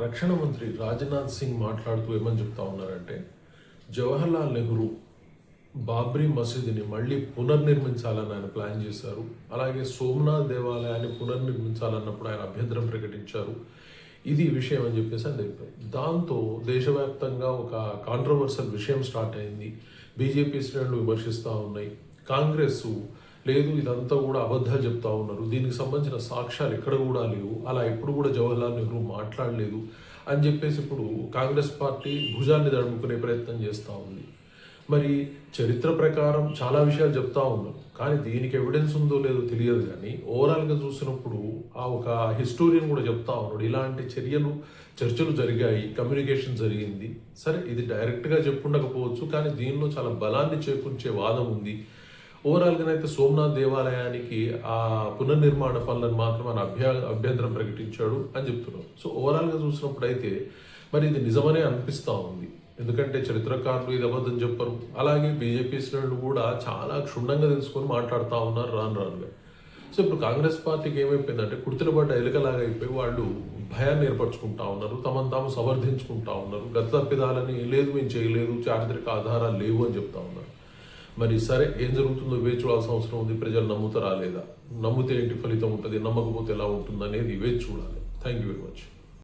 రక్షణ మంత్రి రాజ్నాథ్ సింగ్ మాట్లాడుతూ ఏమని చెప్తా ఉన్నారంటే జవహర్లాల్ నెహ్రూ బాబ్రీ మసీదుని మళ్ళీ పునర్నిర్మించాలని ఆయన ప్లాన్ చేశారు. అలాగే సోమనాథ్ దేవాలయాన్ని పునర్నిర్మించాలన్నప్పుడు ఆయన అభ్యంతరం ప్రకటించారు. ఇది విషయం అని చెప్పేసి అని తెలిపారు. దాంతో దేశవ్యాప్తంగా ఒక కాంట్రవర్సల్ విషయం స్టార్ట్ అయింది. బీజేపీ శ్రేణులు విమర్శిస్తూ ఉన్నాయి. కాంగ్రెస్ లేదు ఇదంతా కూడా అబద్ధాలు చెప్తా ఉన్నారు. దీనికి సంబంధించిన సాక్ష్యాలు ఎక్కడ కూడా లేవు. అలా ఎప్పుడు కూడా జవహర్లాల్ నెహ్రూ మాట్లాడలేదు అని చెప్పేసి ఇప్పుడు కాంగ్రెస్ పార్టీ భుజాన్ని దడుముకునే ప్రయత్నం చేస్తూ ఉంది. మరి చరిత్ర ప్రకారం చాలా విషయాలు చెప్తా ఉన్నారు. కానీ దీనికి ఎవిడెన్స్ ఉందో లేదో తెలియదు కానీ ఓవరాల్గా చూసినప్పుడు ఆ ఒక హిస్టోరియన్ కూడా చెప్తా ఉన్నాడు ఇలాంటి చర్యలు చర్చలు జరిగాయి కమ్యూనికేషన్ జరిగింది. సరే ఇది డైరెక్ట్గా చెప్పుండకపోవచ్చు కానీ దీనిలో చాలా బలాన్ని చేకూర్చే వాదం ఉంది. ఓవరాల్గా అయితే సోమనాథ్ దేవాలయానికి ఆ పునర్నిర్మాణ పనులను మాత్రం ఆయన అభ్య అభ్యంతరం ప్రకటించాడు అని చెప్తున్నాం సో ఓవరాల్గా చూసినప్పుడు అయితే మరి ఇది నిజమనే అనిపిస్తూ ఉంది. ఎందుకంటే చరిత్రకారులు ఇది అబద్ధం చెప్పరు. అలాగే బీజేపీ శ్రేణులు కూడా చాలా క్షుణ్ణంగా తెలుసుకొని మాట్లాడుతూ ఉన్నారు రాను రానుగా. సో ఇప్పుడు కాంగ్రెస్ పార్టీకి ఏమైపోయిందంటే కుర్తులబడ్డ పడ్డ ఎలుకలాగా అయిపోయి వాళ్ళు భయాన్ని ఏర్పరచుకుంటా ఉన్నారు. తమను తాము సమర్థించుకుంటా ఉన్నారు. గత తప్పిదాలని లేదు మేము చేయలేదు చారిత్రక ఆధారాలు లేవు అని చెప్తా ఉన్నారు. మరి సరే ఏం జరుగుతుందో వేచి చూడాల్సిన అవసరం ఉంది. ప్రజలు నమ్ముతారా లేదా? నమ్మితే ఏంటి ఫలితం ఉంటుంది? నమ్మకపోతే ఎలా ఉంటుంది అనేది వేచి చూడాలి. Thank you very much